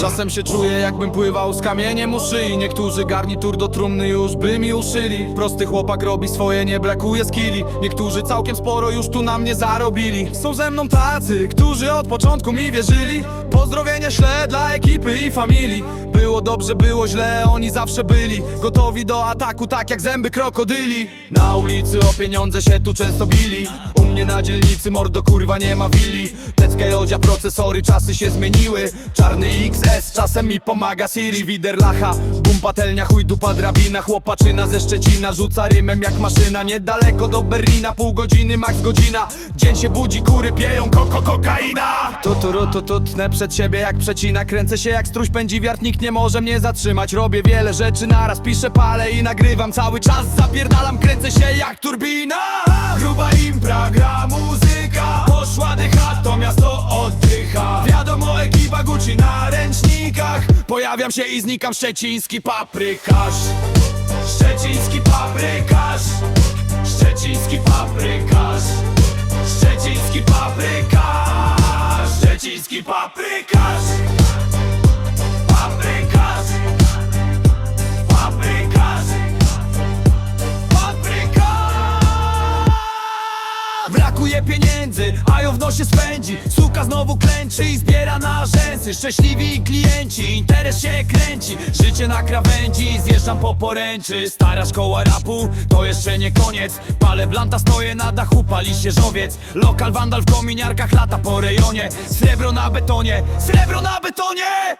Czasem się czuję jakbym pływał z kamieniem u szyi. Niektórzy garnitur do trumny już by mi uszyli. Prosty chłopak robi swoje, nie brakuje skilli. Niektórzy całkiem sporo już tu na mnie zarobili. Są ze mną tacy, którzy od początku mi wierzyli. Pozdrowienia ślę dla ekipy i familii. Było dobrze, było źle, oni zawsze byli. Gotowi do ataku, tak jak zęby krokodyli. Na ulicy o pieniądze się tu często bili. U mnie na dzielnicy mordo kurwa nie ma willi Odzia procesory, czasy się zmieniły. Czarny XS, czasem mi pomaga Siri Widerlacha, bum patelnia, chuj dupa drabina. Chłopaczyna ze Szczecina, rzuca rymem jak maszyna. Niedaleko do Berlina, pół godziny, max godzina. Dzień się budzi, kury pieją, koko, kokaina. Tuturu, tu, tu, tnę przed siebie jak przecina. Kręcę się jak struś pędzi wiatr, nikt nie może mnie zatrzymać. Robię wiele rzeczy naraz, piszę, palę i nagrywam Cały czas. Zapierdalam, kręcę się jak turbina Pojawiam się i znikam, szczeciński paprykarz. Szczeciński paprykarz. Szczeciński paprykarz. Szczeciński paprykarz. Szczeciński Paprykarz. Paprykarz. Paprykarz. Brakuje pieniędzy, a ją w nosie spędzi Suka znowu klęczy i zbiera na rzęsy. Szczęśliwi klienci, interes się kręci. Życie na krawędzi, zjeżdżam po poręczy. Stara szkoła rapu, to jeszcze nie koniec. Palę blanta, stoję na dachu, pali się żowiec. Lokal wandal w kominiarkach lata po rejonie. Srebro na betonie, srebro na betonie